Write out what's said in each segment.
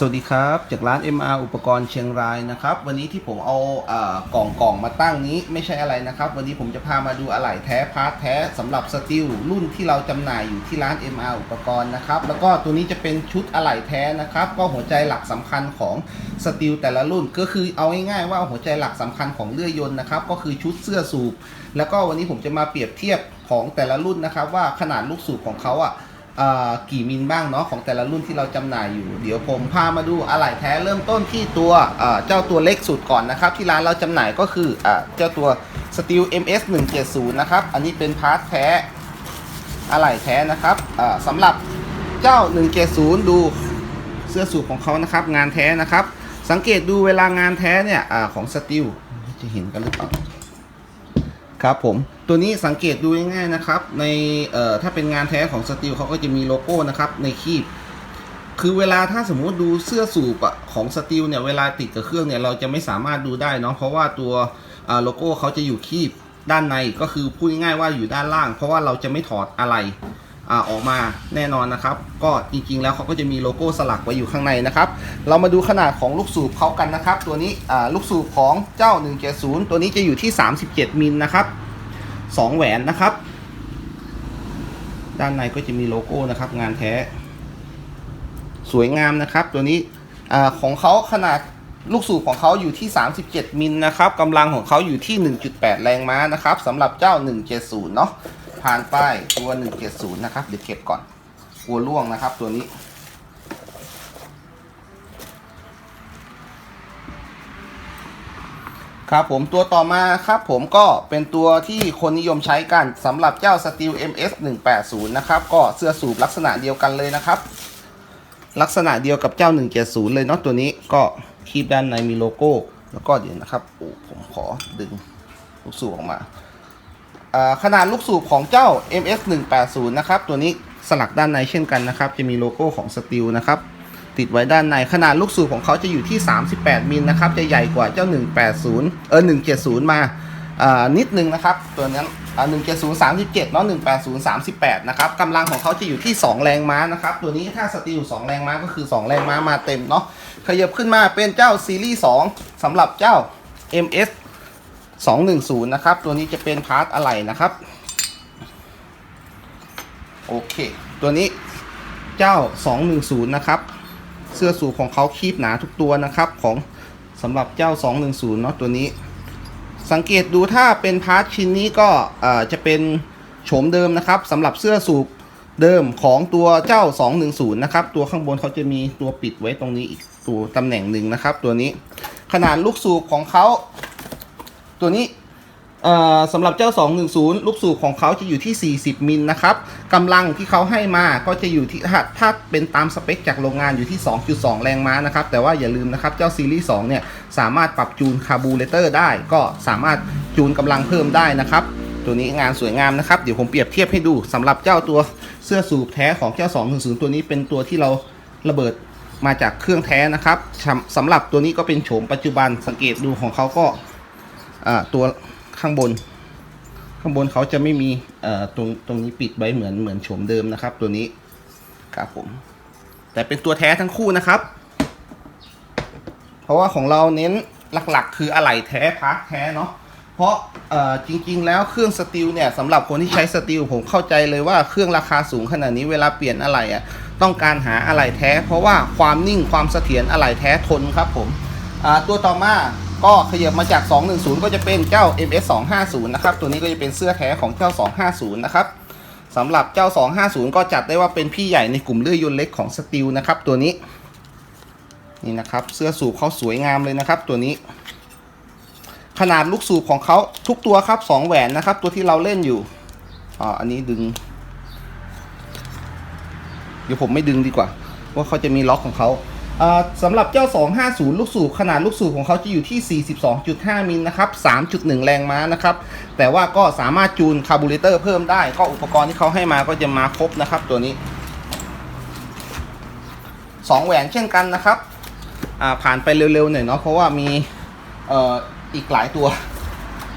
สวัสดีครับ จากร้าน MR อุปกรณ์เชียงรายนะครับ วันนี้ที่ผมเอาเออกล่องกล่องมาตั้งนี้ไม่ใช่อะไรนะครับ วันนี้ผมจะพามาดูอะไหล่แท้พาร์ทแท้สำหรับสตีลรุ่นที่เราจำหน่ายอยู่ที่ร้าน MR อุปกรณ์นะครับแล้วก็ตัวนี้จะเป็นชุดอะไหล่แท้นะครับ ก็หัวใจหลักสำคัญของสตีลแต่ละรุ่นก็คือเอาง่ายๆว่าหัวใจหลักสำคัญของเลื่อยยนต์นะครับก็คือชุดเสื้อสูบแล้วก็วันนี้ผมจะมาเปรียบเทียบของแต่ละรุ่นนะครับว่าขนาดลูกสูบของเขาอะเอ่อ กี่มิลบ้างเนาะของแต่ละรุ่นที่เราจำหน่ายอยู่ เดี๋ยวผมพามาดูอะไหล่แท้เริ่มต้นที่ตัวเจ้าตัวเล็กสุดก่อนนะครับ ที่ร้านเราจำหน่ายก็คืออเจ้าตัว Steel MS 170นะครับ อันนี้เป็นพาร์ทแท้อะไหล่แท้นะครับอ่าสำหรับเจ้า 170 ดูเสื้อสูบของเขานะครับ งานแท้นะครับ สังเกตดูเวลางานแท้เนี่ยอของ Steel จะเห็นกันหรือเปล่าครับผม ตัวนี้สังเกตดูง่ายๆนะครับ ในเอ่อถ้าเป็นงานแท้ของสตีลเขาก็จะมีโลโก้นะครับในคีบคือเวลาถ้าสมมุติดูเสื้อสูบของสตีลเนี่ยเวลาติดกับเครื่องเนี่ยเราจะไม่สามารถดูได้เนาะเพราะว่าตัวโลโก้เขาจะอยู่คีบด้านในก็คือพูดง่ายๆว่าอยู่ด้านล่าง เพราะว่าเราจะไม่ถอดอะไรออกมาแน่นอนนะครับ ก็จริงๆแล้วเขาก็จะมีโลโก้สลักไว้อยู่ข้างในนะครับ เรามาดูขนาดของลูกสูบเขากันนะครับ ตัวนี้ลูกสูบของเจ้า 170 ตัวนี้จะอยู่ที่ 37มิลนะครับ สองแหวนนะครับ ด้านในก็จะมีโลโก้นะครับ งานแท้ สวยงามนะครับ ตัวนี้อของเขาขนาดลูกสูบของเขาอยู่ที่ 37 มิลนะครับกำลังของเขาอยู่ที่ 1.8 แรงม้านะครับสำหรับเจ้า 170 เนาะผ่านป้ายตัว 170 นะครับ เดี๋ยวเก็บก่อน กลัวล่วงนะครับตัวนี้ ครับผมตัวต่อมาครับผมก็เป็นตัวที่คนนิยมใช้กันสำหรับเจ้า Steel MS 180นะครับก็เสื้อสูบลักษณะเดียวกันเลยนะครับ ลักษณะเดียวกับเจ้า 170 เลยเนาะตัวนี้ก็คีบด้านในมีโลโก้ แล้วก็เดี๋ยวนะครับโอ้ผมขอดึงลูกสูบออกมาขนาดลูกสูบของเจ้า MS 180นะครับตัวนี้สลักด้านในเช่นกันนะครับ จะมีโลโก้ของ Steel นะครับ ติดไว้ด้านในขนาดลูกสูบของเขาจะอยู่ที่ 38 มิลนะครับ จะใหญ่กว่าเจ้า 180 เออ 170 มาอ่านิดนึงนะครับ ตัวนั้นอ่า170 37เนาะ180 38นะครับกำลังของเขาจะอยู่ที่2แรงม้านะครับ ตัวนี้ถ้าสตีล2แรงม้าก็คือ2แรงม้ามาเต็มเนาะขยับขึ้นมาเป็นเจ้าซีรีส์2สำหรับเจ้า MS 210 นะครับ ตัวนี้จะเป็นพาร์ทอะไหล่นะครับ โอเค ตัวนี้เจ้า 210 นะครับ เสื้อสูบของเขาคีบหนาทุกตัวนะครับของสำหรับเจ้า 210เนาะตัวนี้ สังเกตดูถ้าเป็นพาร์ทชิ้นนี้ก็จะเป็นโฉมเดิมนะครับสำหรับเสื้อสูบเดิมของตัวเจ้า 210 นะครับ ตัวข้างบนเขาจะมีตัวปิดไว้ตรงนี้อีกตัวตำแหน่งหนึ่งนะครับ ตัวนี้ขนาดลูกสูบของเขาตัวนี้ สำหรับเจ้า 210 ลูกสูบของเขาจะอยู่ที่ 40 มิลนะครับกำลังที่เขาให้มาก็จะอยู่ที่ถ้าถ้าเป็นตามสเปคจากโรงงานอยู่ที่ 2.2 แรงม้านะครับ แต่ว่าอย่าลืมนะครับ เจ้าซีรีส์2เนี่ย สามารถปรับจูนคาร์บูเรเตอร์ได้ ก็สามารถจูนกำลังเพิ่มได้นะครับ ตัวนี้งานสวยงามนะครับ เดี๋ยวผมเปรียบเทียบให้ดูสำหรับเจ้าตัวเสื้อสูบแท้ของเจ้า 210 ตัวนี้เป็นตัวที่เราระเบิดมาจากเครื่องแท้นะครับสำหรับตัวนี้ก็เป็นโฉมปัจจุบันสังเกตดูของเขาก็ตัว ข้างบน ข้างบนเขาจะไม่มีตรงตรงนี้ปิดไว้เหมือนเหมือนโฉมเดิมนะครับ ตัวนี้ครับผม แต่เป็นตัวแท้ทั้งคู่นะครับ เพราะว่าของเราเน้นหลักๆ คืออะไหล่แท้พาร์ทแท้เนาะเพราะจริง ๆ แล้วเครื่องสตีลเนี่ยสำหรับคนที่ใช้สตีลผมเข้าใจเลยว่าเครื่องราคาสูงขนาดนี้เวลาเปลี่ยนอะไหล่อะต้องการหาอะไหล่แท้ เพราะว่าความนิ่งความเสถียรอะไหล่แท้ทนครับผมตัวต่อมา ก็ขยับมาจาก 210 ก็จะเป็นเจ้า MS 250นะครับ ตัวนี้ก็จะเป็นเสื้อแท้ของเจ้า 250 นะครับสำหรับเจ้า 250 ก็จัดได้ว่าเป็นพี่ใหญ่ในกลุ่มเลื่อยยนต์เล็กของสตีลนะครับตัวนี้ นี่นะครับ เสื้อสูบเขาสวยงามเลยนะครับ ตัวนี้ ขนาดลูกสูบของเขาทุกตัวครับสองแหวนนะครับ ตัวที่เราเล่นอยู่อ่าอันนี้ดึง เดี๋ยวผมไม่ดึงดีกว่า ว่าเขาจะมีล็อกของเขา สำหรับเจ้า 250 ลูกสูบขนาดลูกสูบของเขาจะอยู่ที่ 42.5 มิลนะครับ 3.1 แรงม้านะครับ แต่ว่าก็สามารถจูนคาร์บูเรเตอร์เพิ่มได้ ก็อุปกรณ์ที่เขาให้มาก็จะมาครบนะครับตัวนี้ 2 แหวนเช่นกันนะครับ ผ่านไปเร็วๆหน่อยเนาะ เพราะว่ามีอออีกหลายตัว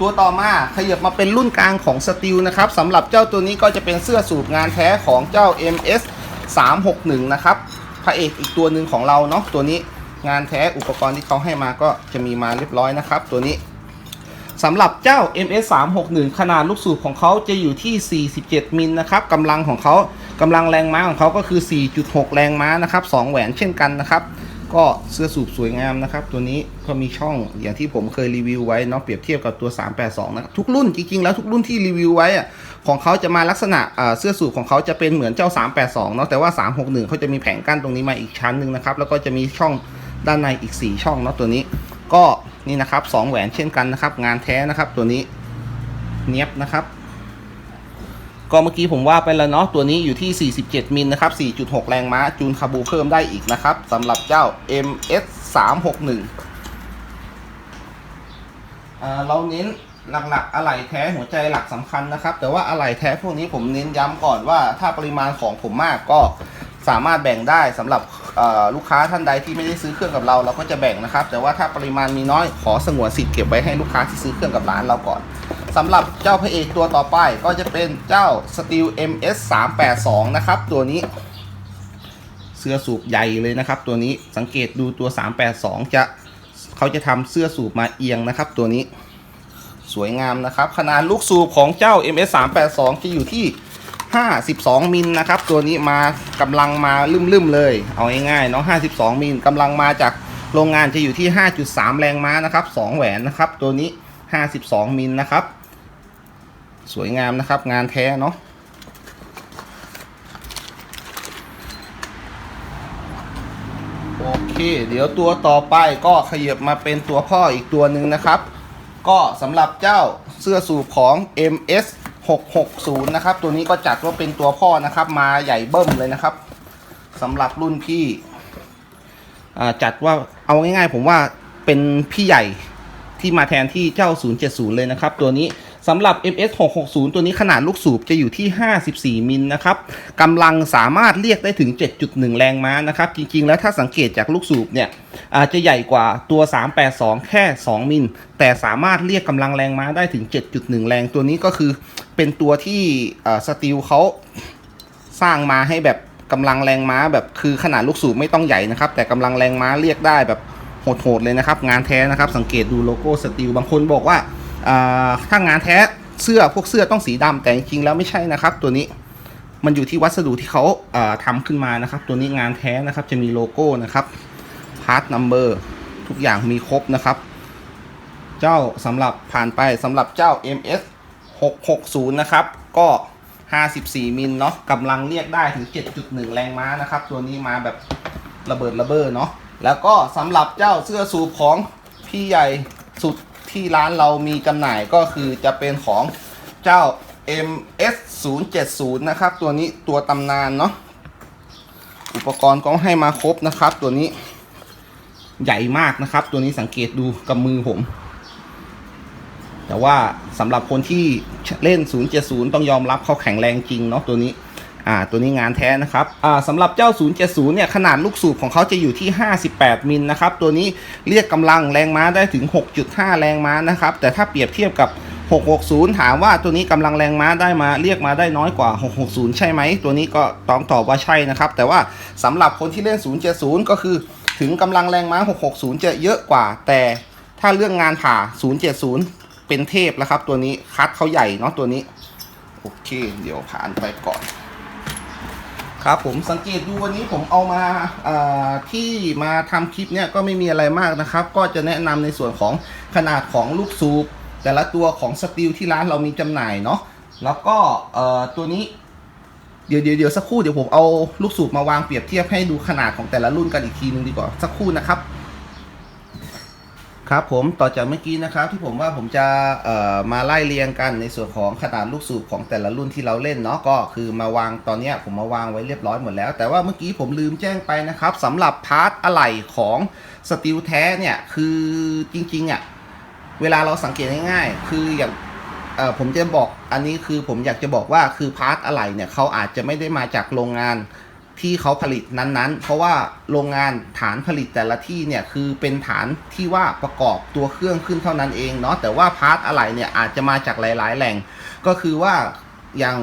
ตัวต่อมาขยับมาเป็นรุ่นกลางของสตีลนะครับสำหรับเจ้าตัวนี้ก็จะเป็นเสื้อสูบงานแท้ของเจ้า MS 361 นะครับ พระเอกอีกตัวหนึ่งของเราเนาะตัวนี้งานแท้อุปกรณ์ที่เขาให้มาก็จะมีมาเรียบร้อยนะครับ ตัวนี้สำหรับเจ้า MS 3 6 1ขนาดลูกสูบของเขาจะอยู่ที่ 47 มิลนะครับกำลังของเขากำลังแรงม้าของเขาก็คือ 4.6 แรงม้านะครับ2แหวนเช่นกันนะครับ ก็เสื้อสูบสวยงามนะครับ ตัวนี้ก็มีช่องอย่างที่ผมเคยรีวิวไว้เนาะเปรียบเทียบกับตัว 382 นะครับ ทุกรุ่นจริงๆ แล้วทุกรุ่นที่รีวิวไว้อะของเขาจะมาลักษณะเสื้อสูบของเขาจะเป็นเหมือนเจ้า 382 เนาะแต่ว่า 361 เขาจะมีแผงกั้นตรงนี้มาอีกชั้นหนึ่งนะครับ แล้วก็จะมีช่องด้านในอีก 4 ช่องเนาะตัวนี้ ก็นี่นะครับ2แหวนเช่นกันนะครับ งานแท้นะครับตัวนี้เนียบนะครับ ก็เมื่อกี้ผมว่าไปแล้วเนาะตัวนี้อยู่ที่ 47 มิลนะครับ 4.6 แรงม้า จูนคาบูเพิ่มได้อีกนะครับสำหรับเจ้า MS 361เราเน้นหลักๆอะไหล่แท้หัวใจหลักสำคัญนะครับ แต่ว่าอะไหล่แท้พวกนี้ผมเน้นย้ำก่อนว่าถ้าปริมาณของผมมากก็สามารถแบ่งได้สำหรับลูกค้าท่านใดที่ไม่ได้ซื้อเครื่องกับเราเราก็จะแบ่งนะครับ แต่ว่าถ้าปริมาณมีน้อยขอสงวนสิทธิ์เก็บไว้ให้ลูกค้าที่ซื้อเครื่องกับร้านเราก่อน สำหรับเจ้าพระเอกตัวต่อไปก็จะเป็นเจ้า Steel MS 382นะครับ ตัวนี้ เสื้อสูบใหญ่เลยนะครับ ตัวนี้สังเกตดูตัว 382 จะเขาจะทำเสื้อสูบมาเอียงนะครับ ตัวนี้สวยงามนะครับ ขนาดลูกสูบของเจ้า MS 382จะอยู่ที่ 52 มิลนะครับ ตัวนี้มากำลังมาลืมๆเลย เอาง่ายๆเนาะ52 มิลกำลังมาจากโรงงานจะอยู่ที่ 5.3 แรงม้านะครับ 2 แหวนนะครับ ตัวนี้ 52 มิลนะครับ สวยงามนะครับ งานแท้เนาะโอเค เดี๋ยวตัวต่อไปก็ขยับมาเป็นตัวพ่ออีกตัวหนึ่งนะครับ ก็สำหรับเจ้าเสื้อสูบของ MS 660 นะครับ ตัวนี้ก็จัดว่าเป็นตัวพ่อนะครับ มาใหญ่เบิ้มเลยนะครับสำหรับรุ่นพี่จัดว่าเอาง่ายๆ ผมว่าเป็นพี่ใหญ่ที่มาแทนที่เจ้า 070 เลยนะครับ ตัวนี้ สำหรับ MS 660ตัวนี้ขนาดลูกสูบจะอยู่ที่ 54 มิลนะครับกำลังสามารถเรียกได้ถึง 7.1 แรงม้านะครับ จริงๆ แล้วถ้าสังเกตจากลูกสูบเนี่ยอาจจะใหญ่กว่าตัว 382 แค่ 2 มิล แต่สามารถเรียกกำลังแรงม้าได้ถึง 7.1 แรง ตัวนี้ก็คือเป็นตัวที่สตีลเขาสร้างมาให้แบบกำลังแรงม้าแบบคือขนาดลูกสูบไม่ต้องใหญ่นะครับ แต่กำลังแรงม้าเรียกได้แบบโหดๆเลยนะครับ งานแท้นะครับ สังเกตดูโลโก้สตีลบางคนบอกว่าอ่า ถ้างานแท้เสื้อพวกเสื้อต้องสีดำแต่จริงๆแล้วไม่ใช่นะครับ ตัวนี้มันอยู่ที่วัสดุที่เขาอ่าทำขึ้นมานะครับ ตัวนี้งานแท้นะครับจะมีโลโก้นะครับพาร์ทนัมเบอร์ทุกอย่างมีครบนะครับ เจ้าสำหรับผ่านไปสำหรับเจ้า MS 660 นะครับ ก็ 54 มิลเนาะกำลังเรียกได้ถึง 7.1 แรงม้านะครับ ตัวนี้มาแบบระเบิดระเบ้อเนาะแล้วก็สำหรับเจ้าเสื้อสูบของพี่ใหญ่สุด ที่ร้านเรามีจำหน่ายก็คือจะเป็นของเจ้า MS 070นะครับ ตัวนี้ตัวตำนานเนาะอุปกรณ์ก็ให้มาครบนะครับ ตัวนี้ใหญ่มากนะครับ ตัวนี้สังเกตดูกับมือผม แต่ว่าสำหรับคนที่เล่น 070 ต้องยอมรับเขาแข็งแรงจริงเนาะตัวนี้ อ่าตัวนี้งานแท้นะครับอ่าสำหรับเจ้า 070 เนี่ยขนาดลูกสูบของเขาจะอยู่ที่ 58 มิลนะครับตัวนี้เรียกกำลังแรงม้าได้ถึง 6.5 แรงม้านะครับแต่ถ้าเปรียบเทียบกับ 660 ถามว่าตัวนี้กำลังแรงม้าได้มาเรียกมาได้น้อยกว่า 660 ใช่ไหม ตัวนี้ก็ต้องตอบว่าใช่นะครับ แต่ว่าสำหรับคนที่เล่น 070 ก็คือถึงกำลังแรงม้า 660 จะเยอะกว่า แต่ถ้าเรื่องงานผ่า 070 เป็นเทพแล้วครับ ตัวนี้คัดเขาใหญ่เนาะตัวนี้ โอเค เดี๋ยวผ่านไปก่อน ครับผมสังเกตดูวันนี้ผมเอามาที่มาทำคลิปเนี่ยก็ไม่มีอะไรมากนะครับ ก็จะแนะนำในส่วนของขนาดของลูกสูบแต่ละตัวของสตีลที่ร้านเรามีจำหน่ายเนาะแล้วก็ตัวนี้เดี๋ยวเดี๋ยวเดี๋ยวสักครู่เดี๋ยวผมเอาลูกสูบมาวางเปรียบเทียบให้ดูขนาดของแต่ละรุ่นกันอีกทีนึงดีกว่าสักครู่นะครับ ครับผมต่อจากเมื่อกี้นะครับที่ผมว่าผมจะมาไล่เรียงกันในส่วนของขนาดลูกสูบของแต่ละรุ่นที่เราเล่นเนาะก็คือมาวางตอนนี้ผมมาวางไว้เรียบร้อยหมดแล้ว แต่ว่าเมื่อกี้ผมลืมแจ้งไปนะครับสำหรับพาร์ทอะไหล่ของสตีลแท้เนี่ยคือจริงๆอะเวลาเราสังเกตง่ายๆ คืออย่างผมจะบอกอันนี้คือผมอยากจะบอกว่าคือพาร์ทอะไหล่เนี่ยเขาอาจจะไม่ได้มาจากโรงงาน ที่เขาผลิตนั้นๆ เพราะว่าโรงงานฐานผลิตแต่ละที่เนี่ยคือเป็นฐานที่ว่าประกอบตัวเครื่องขึ้นเท่านั้นเองเนาะแต่ว่าพาร์ทอะไรเนี่ยอาจจะมาจากหลาย ๆ แหล่ง ก็คือว่าอย่าง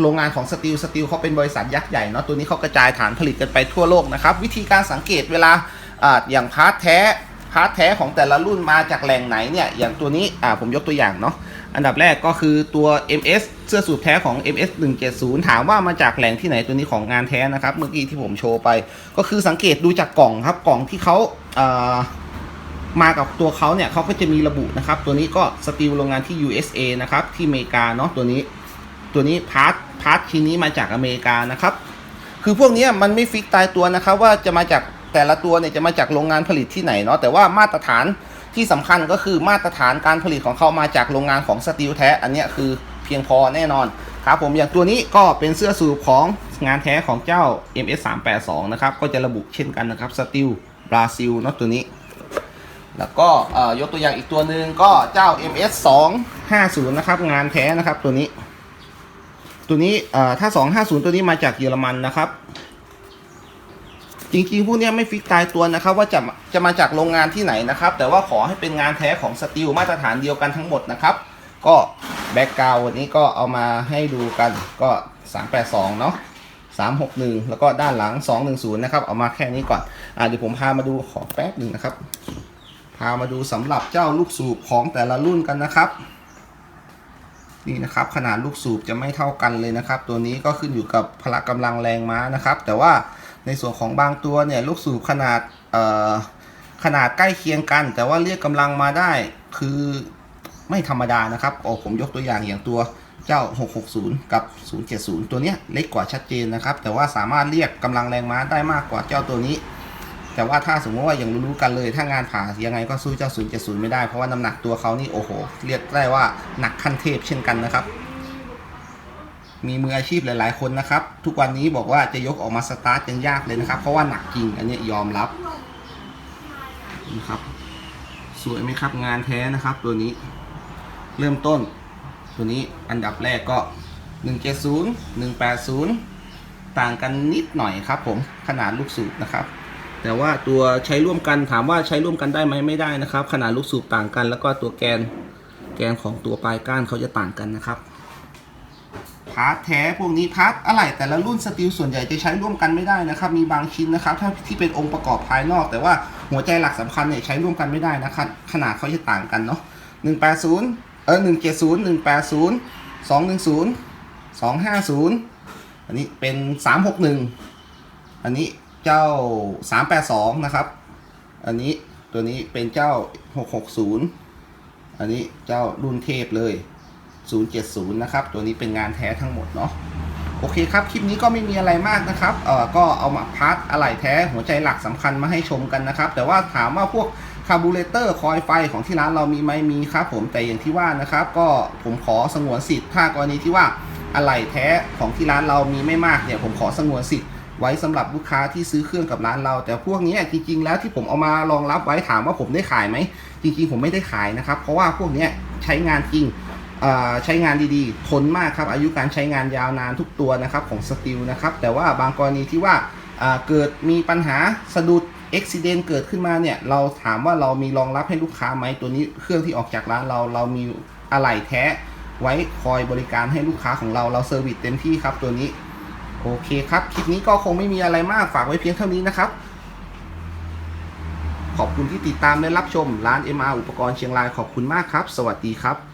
โรงงานของสตีลสตีลเขาเป็นบริษัทยักษ์ใหญ่เนาะตัวนี้เขากระจายฐานผลิตกันไปทั่วโลกนะครับ วิธีการสังเกตเวลาอ่าอย่างพาร์ทแท้พาร์ทแท้ของแต่ละรุ่นมาจากแหล่งไหนเนี่ยอย่างตัวนี้อ่าผมยกตัวอย่างเนาะ อันดับแรกก็คือตัว MS เสื้อสูทแท้ของ MS 170 ถามว่ามาจากแหล่งที่ไหนตัวนี้ของงานแท้นะครับ เมื่อกี้ที่ผมโชว์ไป ก็คือสังเกตดูจากกล่องครับ กล่องที่เขาอ่ามากับตัวเขาเนี่ยเขาก็จะมีระบุนะครับ ตัวนี้ก็สตีลโรงงานที่ USA นะครับ ที่อเมริกาเนาะตัวนี้ ตัวนี้พาร์ทพาร์ทชิ้นนี้มาจากอเมริกานะครับ คือพวกนี้มันไม่ฟิกตายตัวนะครับ ว่าจะมาจากแต่ละตัวเนี่ยจะมาจากโรงงานผลิตที่ไหนเนาะแต่ว่ามาตรฐาน ที่สำคัญก็คือมาตรฐานการผลิตของเขามาจากโรงงานของสตีลแท้ อันนี้คือเพียงพอแน่นอนครับผมอย่างตัวนี้ก็เป็นเสื้อสูทของงานแท้ของเจ้า MS 382นะครับก็จะระบุเช่นกันนะครับสตีลบราซิลเนาะตัวนี้ แล้วก็ยกตัวอย่างอีกตัวหนึ่งก็เจ้า MS 250นะครับงานแท้นะครับตัวนี้ ตัวนี้เอ่อถ้า 250 ตัวนี้มาจากเยอรมันนะครับ จริงๆ พวกนี้ไม่ฟิกตายตัวนะครับว่าจะจะมาจากโรงงานที่ไหนนะครับ แต่ว่าขอให้เป็นงานแท้ของสตีลมาตรฐานเดียวกันทั้งหมดนะครับ ก็แบ็กกราววันนี้ก็เอามาให้ดูกันก็ 382 เนาะ361 แล้วก็ด้านหลัง 210 นะครับ เอามาแค่นี้ก่อนอ่าเดี๋ยวผมพามาดูขอแป๊บหนึ่งนะครับ พามาดูสำหรับเจ้าลูกสูบของแต่ละรุ่นกันนะครับนี่นะครับขนาดลูกสูบจะไม่เท่ากันเลยนะครับ ตัวนี้ก็ขึ้นอยู่กับพละกำลังแรงม้านะครับ แต่ว่า ในส่วนของบางตัวเนี่ยลูกสูบขนาดขนาดใกล้เคียงกัน แต่ว่าเรียกกำลังมาได้คือไม่ธรรมดานะครับโอ้ผมยกตัวอย่างอย่างตัวเจ้า 660 กับ 070 ตัวเนี้ยเล็กกว่าชัดเจนนะครับ แต่ว่าสามารถเรียกกำลังแรงม้าได้มากกว่าเจ้าตัวนี้ แต่ว่าถ้าสมมติว่าอย่างรู้ๆกันเลย ถ้างานผ่ายังไงก็สู้เจ้า 070 ไม่ได้ เพราะว่าน้ำหนักตัวเขานี่โอ้โห เรียกได้ว่าหนักขั้นเทพเช่นกันนะครับ มีมืออาชีพหลาย ๆ คนนะครับ ทุกวันนี้บอกว่าจะยกออกมาสตาร์ทยังยากเลยนะครับ เพราะว่าหนักจริง อันนี้ยอมรับนะครับ สวยไหมครับงานแท้นะครับ ตัวนี้ เริ่มต้น ตัวนี้อันดับแรกก็ 170 180 ต่างกันนิดหน่อยครับ ผมขนาดลูกสูบนะครับ แต่ว่าตัวใช้ร่วมกันถามว่าใช้ร่วมกันได้ไหมไม่ได้นะครับ ขนาดลูกสูบต่างกัน แล้วก็ตัวแกนแกนของตัวปลายก้านเขาจะต่างกันนะครับ พาร์ทแท้พวกนี้พาร์ทอะไรแต่ละรุ่นสตีลส่วนใหญ่จะใช้ร่วมกันไม่ได้นะครับมีบางชิ้นนะครับถ้าที่เป็นองค์ประกอบภายนอก แต่ว่าหัวใจหลักสำคัญเนี่ยใช้ร่วมกันไม่ได้นะครับขนาดเขาจะต่างกันเนาะ180เออ170 180 210 250 อันนี้เป็น 361 อันนี้เจ้า 382 นะครับ อันนี้ตัวนี้เป็นเจ้า 660 อันนี้เจ้ารุ่นเทพเลย 070 นะครับ ตัวนี้เป็นงานแท้ทั้งหมดเนาะโอเคครับ คลิปนี้ก็ไม่มีอะไรมากนะครับ เอ่อ ก็เอามาพาร์ทอะไหล่แท้หัวใจหลักสำคัญมาให้ชมกันนะครับ แต่ว่าถามว่าพวกคาร์บูเรเตอร์คอยไฟของที่ร้านเรามีไหมมีครับผม แต่อย่างที่ว่านะครับ ก็ผมขอสงวนสิทธิ์ ถ้ากรณีที่ว่าอะไหล่แท้ของที่ร้านเรามีไม่มากเนี่ย ผมขอสงวนสิทธิ์ไว้สำหรับลูกค้าที่ซื้อเครื่องกับร้านเรา แต่พวกนี้จริง ๆ แล้วที่ผมเอามารองรับไว้ถามว่าผมได้ขายไหม จริง ๆ ผมไม่ได้ขายนะครับ เพราะว่าพวกนี้ใช้งานจริง ใช้งานดีๆ ทนมากครับ อายุการใช้งานยาวนานทุกตัวนะครับของสตีลนะครับ แต่ว่าบางกรณีที่ว่าเกิดมีปัญหาสะดุดอุบิเหตุเกิดขึ้นมาเนี่ย เราถามว่าเรามีรองรับให้ลูกค้าไหมตัวนี้เครื่องที่ออกจากร้านเราเรามีอะไหล่แท้ไว้คอยบริการให้ลูกค้าของเราเราเซอร์วิสเต็มที่ครับตัวนี้ โอเคครับ คลิปนี้ก็คงไม่มีอะไรมากฝากไว้เพียงเท่านี้นะครับ ขอบคุณที่ติดตามและรับชมร้าน MR อุปกรณ์เชียงรายขอบคุณมากครับ สวัสดีครับ